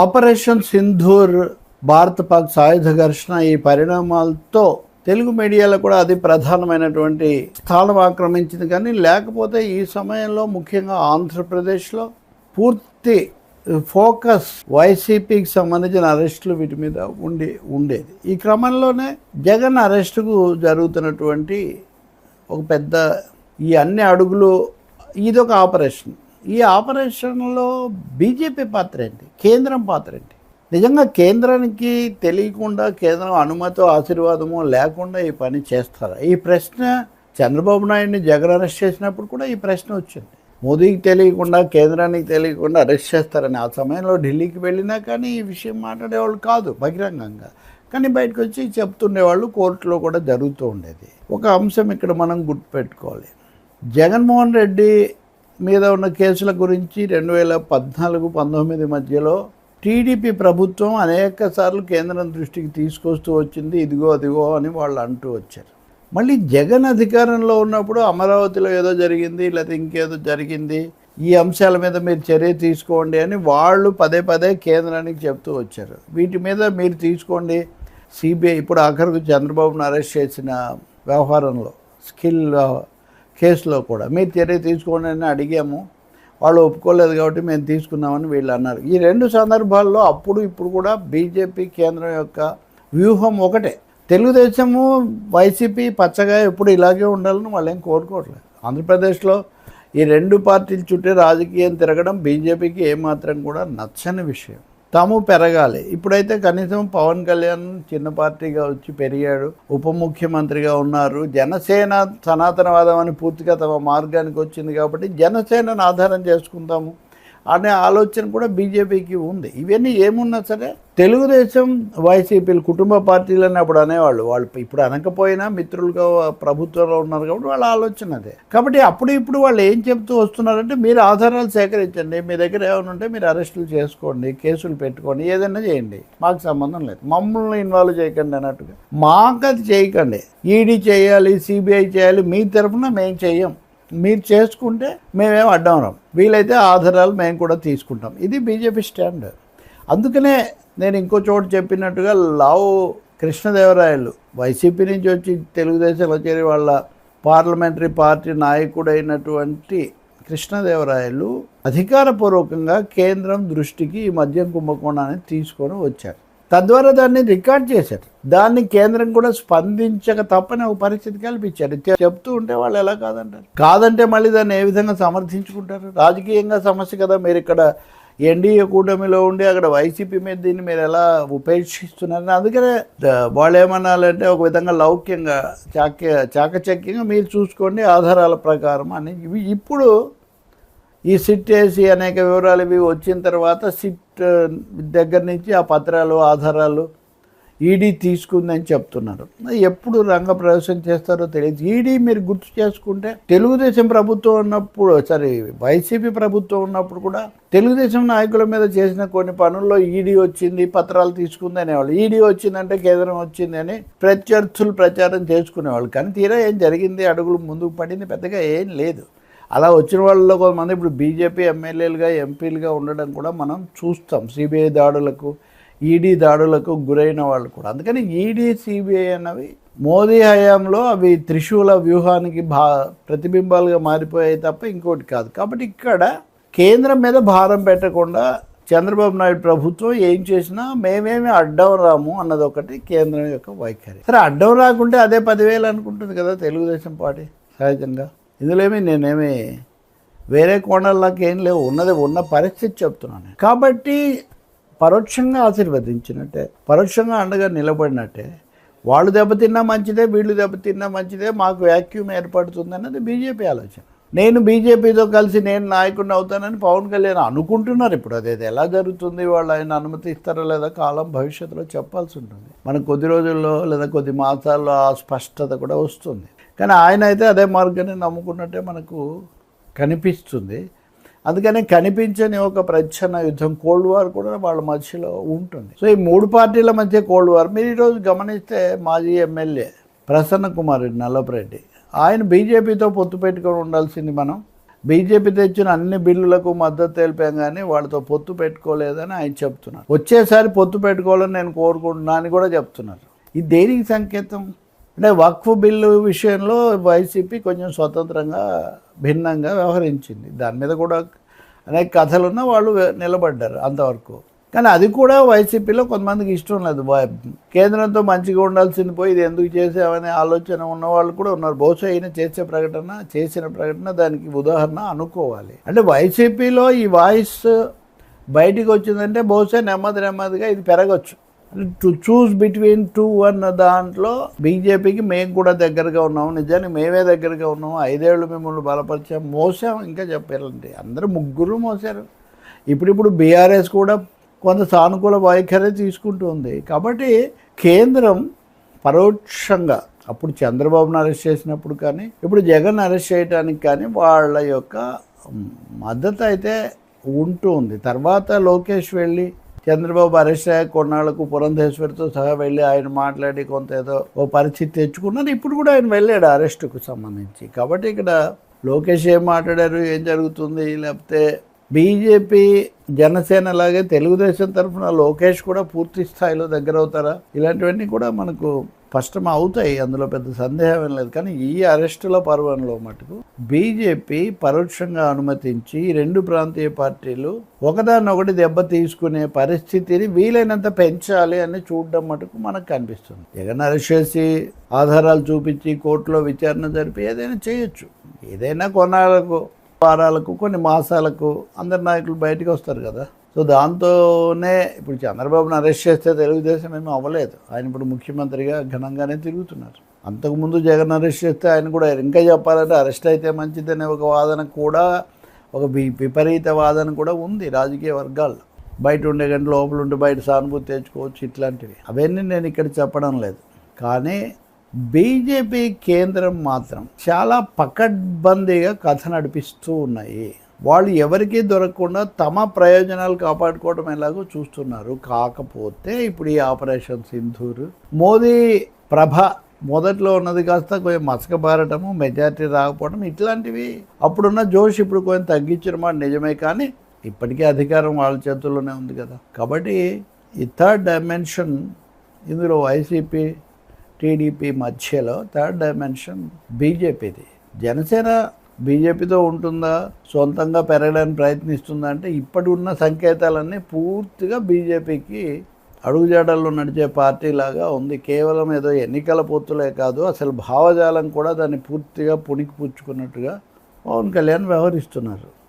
Operation Sindoor Bharat Pak సాయుధ ఘర్షణ ఈ పరిణామాలతో తెలుగు మీడియాలో కూడా అది ప్రధానమైనటువంటి స్థానం ఆక్రమించింది. కానీ లేకపోతే ఈ సమయంలో ముఖ్యంగా ఆంధ్రప్రదేశ్లో పూర్తి ఫోకస్ వైసీపీకి సంబంధించిన అరెస్టులు వీటి మీద ఉండే ఉండేది. ఈ క్రమంలోనే జగన్ అరెస్టుకు జరుగుతున్నటువంటి ఒక పెద్ద ఈ అన్ని అడుగులు ఇదొక ఆపరేషన్. ఈ ఆపరేషన్లో బీజేపీ పాత్ర ఏంటి? కేంద్రం పాత్ర ఏంటి? నిజంగా కేంద్రానికి తెలియకుండా కేంద్రం అనుమతి ఆశీర్వాదమో లేకుండా ఈ పని చేస్తారా? ఈ ప్రశ్న చంద్రబాబు నాయుడిని జగన్ అరెస్ట్ చేసినప్పుడు కూడా ఈ ప్రశ్న వచ్చింది. మోదీకి తెలియకుండా కేంద్రానికి తెలియకుండా అరెస్ట్ చేస్తారని. ఆ సమయంలో ఢిల్లీకి వెళ్ళినా కానీ ఈ విషయం మాట్లాడేవాళ్ళు కాదు బహిరంగంగా. కానీ బయటకు వచ్చి చెప్తుండేవాళ్ళు కోర్టులో కూడా జరుగుతూ ఉండేది. ఒక అంశం ఇక్కడ మనం గుర్తుపెట్టుకోవాలి. జగన్మోహన్ రెడ్డి మీద ఉన్న కేసుల గురించి రెండు వేల పద్నాలుగు పంతొమ్మిది మధ్యలో టీడీపీ ప్రభుత్వం అనేక సార్లు కేంద్రం దృష్టికి తీసుకొస్తూ వచ్చింది ఇదిగో అదిగో అని వాళ్ళు అంటూ వచ్చారు. మళ్ళీ జగన్ అధికారంలో ఉన్నప్పుడు అమరావతిలో ఏదో జరిగింది లేకపోతే ఇంకేదో జరిగింది ఈ అంశాల మీద మీరు చర్య తీసుకోండి అని వాళ్ళు పదే పదే కేంద్రానికి చెప్తూ వచ్చారు. వీటి మీద మీరు తీసుకోండి. సిబిఐ ఇప్పుడు ఆఖరికి చంద్రబాబును అరెస్ట్ చేసిన వ్యవహారంలో స్కిల్ కేసులో కూడా. మీరు చర్య తీసుకోండి అని అడిగాము. వాళ్ళు ఒప్పుకోలేదు కాబట్టి మేము తీసుకున్నామని వీళ్ళు అన్నారు. ఈ రెండు సందర్భాల్లో అప్పుడు ఇప్పుడు కూడా బీజేపీ కేంద్రం యొక్క వ్యూహం ఒకటే. తెలుగుదేశము వైసీపీ పచ్చగా ఎప్పుడు ఇలాగే ఉండాలని వాళ్ళు ఏం కోరుకోవట్లేదు. ఆంధ్రప్రదేశ్లో ఈ రెండు పార్టీల చుట్టూ రాజకీయం తిరగడం బీజేపీకి ఏమాత్రం కూడా నచ్చని విషయం. తాము పెరగాలి. ఇప్పుడైతే కనీసం పవన్ కళ్యాణ్ చిన్న పార్టీగా వచ్చి పెరిగాడు. ఉప ముఖ్యమంత్రిగా ఉన్నారు. జనసేన సనాతనవాదం అని పూర్తిగా తమ మార్గానికి వచ్చింది కాబట్టి జనసేనను ఆధారం చేసుకుందాము. అనే ఆలోచన కూడా బీజేపీకి ఉంది. ఇవన్నీ ఏమున్నా సరే తెలుగుదేశం వైసీపీలు కుటుంబ పార్టీలు అప్పుడు అనేవాళ్ళు. వాళ్ళు ఇప్పుడు అనకపోయినా మిత్రులుగా ప్రభుత్వంలో ఉన్నారు కాబట్టి వాళ్ళ ఆలోచన అదే. కాబట్టి అప్పుడు ఇప్పుడు వాళ్ళు ఏం చెప్తూ వస్తున్నారంటే మీరు ఆధారాలు సేకరించండి మీ దగ్గర ఏమైనా ఉంటే మీరు అరెస్టులు చేసుకోండి కేసులు పెట్టుకోండి ఏదైనా చేయండి. మాకు సంబంధం లేదు. మమ్మల్ని ఇన్వాల్వ్ చేయకండి అన్నట్టుగా. మాకు అది చేయకండి. ఈడీ చేయాలి సిబిఐ చేయాలి మీ తరఫున మేము చేయం. మీరు చేసుకుంటే మేమేం అడ్డం రాం. వీలైతే ఆధారాలు మేము కూడా తీసుకుంటాం. ఇది బీజేపీ స్టాండ్. అందుకనే నేను ఇంకో చోటు చెప్పినట్టుగా లావు కృష్ణదేవరాయలు వైసీపీ నుంచి వచ్చి తెలుగుదేశంలో చేరి వాళ్ళ పార్లమెంటరీ పార్టీ నాయకుడైనటువంటి కృష్ణదేవరాయలు అధికారపూర్వకంగా కేంద్రం దృష్టికి ఈ మద్యం కుంభకోణాన్ని తీసుకొని వచ్చారు. తద్వారా దాన్ని రికార్డ్ చేశారు. దాన్ని కేంద్రం కూడా స్పందించక తప్పని ఒక పరిస్థితి కల్పించారు. చెప్తూ ఉంటే వాళ్ళు ఎలా కాదంటారు? కాదంటే మళ్ళీ దాన్ని ఏ విధంగా సమర్థించుకుంటారు? రాజకీయంగా సమస్య కదా. మీరు ఇక్కడ ఎన్డీఏ కూటమిలో ఉండి అక్కడ వైసీపీ మీద దీన్ని మీరు ఎలా ఉపేక్షిస్తున్నారని అందుకనే వాళ్ళు ఏమన్నారంటే ఒక విధంగా లౌక్యంగా చాక్య చాకచక్యంగా మీరు చూసుకోండి ఆధారాల ప్రకారం అని. ఇవి ఇప్పుడు ఈ సిట్ వేసి అనేక వివరాలు ఇవి వచ్చిన తర్వాత సిట్ దగ్గర నుంచి ఆ పత్రాలు ఆధారాలు ఈడీ తీసుకుందని చెప్తున్నారు. ఎప్పుడు రంగ ప్రవేశం చేస్తారో తెలియదు. ఈడీ మీరు గుర్తు చేసుకుంటే తెలుగుదేశం ప్రభుత్వం ఉన్నప్పుడు సరే వైసీపీ ప్రభుత్వం ఉన్నప్పుడు కూడా తెలుగుదేశం నాయకుల మీద చేసిన కొన్ని పనుల్లో ఈడీ వచ్చింది పత్రాలు తీసుకుంది అనేవాళ్ళు. ఈడీ వచ్చిందంటే కేంద్రం వచ్చింది అని ప్రత్యర్థులు ప్రచారం చేసుకునేవాళ్ళు. కానీ తీరా ఏం జరిగింది? అడుగులు ముందుకు పడింది పెద్దగా ఏం లేదు. అలా వచ్చిన వాళ్ళలో కొంతమంది ఇప్పుడు బీజేపీ ఎమ్మెల్యేలుగా ఎంపీలుగా ఉండడం కూడా మనం చూస్తాం. సిబిఐ దాడులకు ఈడీ దాడులకు గురైన వాళ్ళు కూడా. అందుకని ఈడీ సిబిఐ అన్నవి మోదీ హయాంలో అవి త్రిశూల వ్యూహానికి భా ప్రతిబింబాలుగా మారిపోయాయి తప్ప ఇంకోటి కాదు. కాబట్టి ఇక్కడ కేంద్రం మీద భారం పెట్టకుండా చంద్రబాబు నాయుడు ప్రభుత్వం ఏం చేసినా మేమేమి అడ్డం రాము అన్నది ఒకటి కేంద్రం యొక్క వైఖరి. సరే అడ్డం రాకుంటే అదే పదివేలు అనుకుంటుంది కదా తెలుగుదేశం పార్టీ సహజంగా. ఇందులో ఏమి నేనేమి వేరే కోణాల్లోకి ఏం లేవు. ఉన్నది ఉన్న పరిస్థితి చెప్తున్నాను కాబట్టి పరోక్షంగా ఆశీర్వదించినట్టే పరోక్షంగా అండగా నిలబడినట్టే వాళ్ళు దెబ్బతిన్నా మంచిదే వీళ్ళు దెబ్బతిన్నా మంచిదే మాకు వ్యాక్యూమ్ ఏర్పడుతుంది అన్నది బీజేపీ ఆలోచన. నేను బీజేపీతో కలిసి నేను నాయకుడిని అవుతానని పవన్ కళ్యాణ్ అనుకుంటున్నారు ఇప్పుడు. అది అది ఎలా జరుగుతుంది వాళ్ళు ఆయన అనుమతి ఇస్తారో లేదా కాలం భవిష్యత్తులో చెప్పాల్సి ఉంటుంది. మనం కొద్ది రోజుల్లో లేదా కొద్ది మాసాల్లో ఆ స్పష్టత కూడా వస్తుంది. కానీ ఆయన అయితే అదే మార్గాన్ని నమ్ముకున్నట్టే మనకు కనిపిస్తుంది. అందుకని కనిపించని ఒక ప్రచ్ఛన్న యుద్ధం కోల్డ్ వార్ కూడా వాళ్ళ మధ్యలో ఉంటుంది. సో ఈ మూడు పార్టీల మధ్య కోల్డ్ వార్ మీరు ఈరోజు గమనిస్తే మాజీ ఎమ్మెల్యే ప్రసన్న కుమార్ రెడ్డి నల్లపరెడ్డి ఆయన బీజేపీతో పొత్తు పెట్టుకొని ఉండాల్సింది మనం. బీజేపీ తెచ్చిన అన్ని బిల్లులకు మద్దతు తెలిపాం కానీ వాళ్ళతో పొత్తు పెట్టుకోలేదని ఆయన చెప్తున్నారు. వచ్చేసారి పొత్తు పెట్టుకోవాలని నేను కోరుకుంటున్నా అని కూడా చెప్తున్నారు. ఇది దేనికి సంకేతం? అంటే వక్ఫ్ బిల్లు విషయంలో వైసీపీ కొంచెం స్వతంత్రంగా భిన్నంగా వ్యవహరించింది. దాని మీద కూడా అనేక కథలున్న వాళ్ళు నిలబడ్డారు అంతవరకు. కానీ అది కూడా వైసీపీలో కొంతమందికి ఇష్టం లేదు. కేంద్రంతో మంచిగా ఉండాల్సింది పోయి ఇది ఎందుకు చేసామనే ఆలోచన ఉన్న వాళ్ళు కూడా ఉన్నారు. బహుశా ఈయన చేసే ప్రకటన చేసిన ప్రకటన దానికి ఉదాహరణ అనుకోవాలి. అంటే వైసీపీలో ఈ వాయిస్ బయటికి వచ్చిందంటే బహుశా నెమ్మది నెమ్మదిగా ఇది పెరగచ్చు. టు చూస్ బిట్వీన్ టూ అన్న దాంట్లో బీజేపీకి మేము కూడా దగ్గరగా ఉన్నాము. నిజానికి మేమే దగ్గరగా ఉన్నాము. ఐదేళ్ళు మిమ్మల్ని బలపరిచాం. మోసాం. ఇంకా చెప్పారండి అందరూ ముగ్గురు మోసారు. ఇప్పుడిప్పుడు బీఆర్ఎస్ కూడా కొంత సానుకూల వైఖరి తీసుకుంటుంది కాబట్టి కేంద్రం పరోక్షంగా అప్పుడు చంద్రబాబును అరెస్ట్ చేసినప్పుడు కానీ ఇప్పుడు జగన్ అరెస్ట్ చేయడానికి కానీ వాళ్ళ యొక్క మద్దతు అయితే ఉంటుంది తర్వాత లోకేష్ వెళ్ళి చంద్రబాబు అరెస్ట్ అయ్యే కొన్నాళ్ళకు పురంధేశ్వరితో సహా వెళ్ళి ఆయన మాట్లాడి కొంత ఏదో ఓ పరిస్థితి తెచ్చుకున్నారు ఇప్పుడు కూడా ఆయన వెళ్ళాడు అరెస్టుకు సంబంధించి. కాబట్టి ఇక్కడ లోకేష్ ఏం మాట్లాడారు? ఏం జరుగుతుంది? లేకపోతే బీజేపీ జనసేన అలాగే తెలుగుదేశం తరఫున లోకేష్ కూడా పూర్తి స్థాయిలో దగ్గర అవుతారా ఇలాంటివన్నీ కూడా మనకు స్పష్టం అవుతాయి అందులో పెద్ద సందేహం ఏం లేదు. కానీ ఈ అరెస్టుల పర్వంలో మటుకు బీజేపీ పరోక్షంగా అనుమతించి రెండు ప్రాంతీయ పార్టీలు ఒకదాన్నొకటి దెబ్బ తీసుకునే పరిస్థితిని వీలైనంత పెంచాలి అని చూడడం మటుకు మనకు కనిపిస్తుంది. జగన్ అరెస్ట్ చేసి ఆధారాలు చూపించి కోర్టులో విచారణ జరిపి ఏదైనా చేయొచ్చు. ఏదైనా కొన్నాళ్ళకు వారాలకు కొన్ని మాసాలకు అందరి నాయకులు బయటకు వస్తారు కదా. సో దాంతోనే ఇప్పుడు చంద్రబాబును అరెస్ట్ చేస్తే తెలుగుదేశం ఏమీ అవ్వలేదు. ఆయన ఇప్పుడు ముఖ్యమంత్రిగా ఘనంగానే తిరుగుతున్నారు. అంతకుముందు జగన్ అరెస్ట్ చేస్తే ఆయన కూడా ఇంకా చెప్పాలంటే అరెస్ట్ అయితే మంచిదనే ఒక వాదన కూడా ఒక విపరీత వాదన కూడా ఉంది రాజకీయ వర్గాల్లో. బయట ఉండే గంట లోపల ఉండి బయట సానుభూతి తెచ్చుకోవచ్చు ఇట్లాంటివి. అవన్నీ నేను ఇక్కడ చెప్పడం లేదు. కానీ బీజేపీ కేంద్రం మాత్రం చాలా పకడ్బందీగా కథ నడిపిస్తూ ఉన్నాయి. వాళ్ళు ఎవరికీ దొరకకుండా తమ ప్రయోజనాలు కాపాడుకోవడం ఎలాగో చూస్తున్నారు. కాకపోతే ఇప్పుడు ఈ ఆపరేషన్ సింధూర్ మోదీ ప్రభ మొదట్లో ఉన్నది కాస్త కొంచెం మసకబారటము మెజారిటీ రాకపోవడం ఇట్లాంటివి అప్పుడున్న జోష్ ఇప్పుడు కొంచెం తగ్గించిన మాట నిజమే కానీ ఇప్పటికీ అధికారం వాళ్ళ చేతుల్లోనే ఉంది కదా. కాబట్టి ఈ థర్డ్ డైమెన్షన్ ఇందులో వైసీపీ టీడీపీ మధ్యలో థర్డ్ డైమెన్షన్ బీజేపీది. జనసేన బీజేపీతో ఉంటుందా? సొంతంగా పెరగడానికి ప్రయత్నిస్తుందా అంటే ఇప్పటి ఉన్న సంకేతాలన్నీ పూర్తిగా బీజేపీకి అడుగుజాడల్లో నడిచే పార్టీ లాగా ఉంది. కేవలం ఏదో ఎన్నికల పొత్తులే కాదు అసలు భావజాలం కూడా దాన్ని పూర్తిగా పుణికి పుచ్చుకున్నట్టుగా పవన్ కళ్యాణ్ వ్యవహరిస్తున్నారు.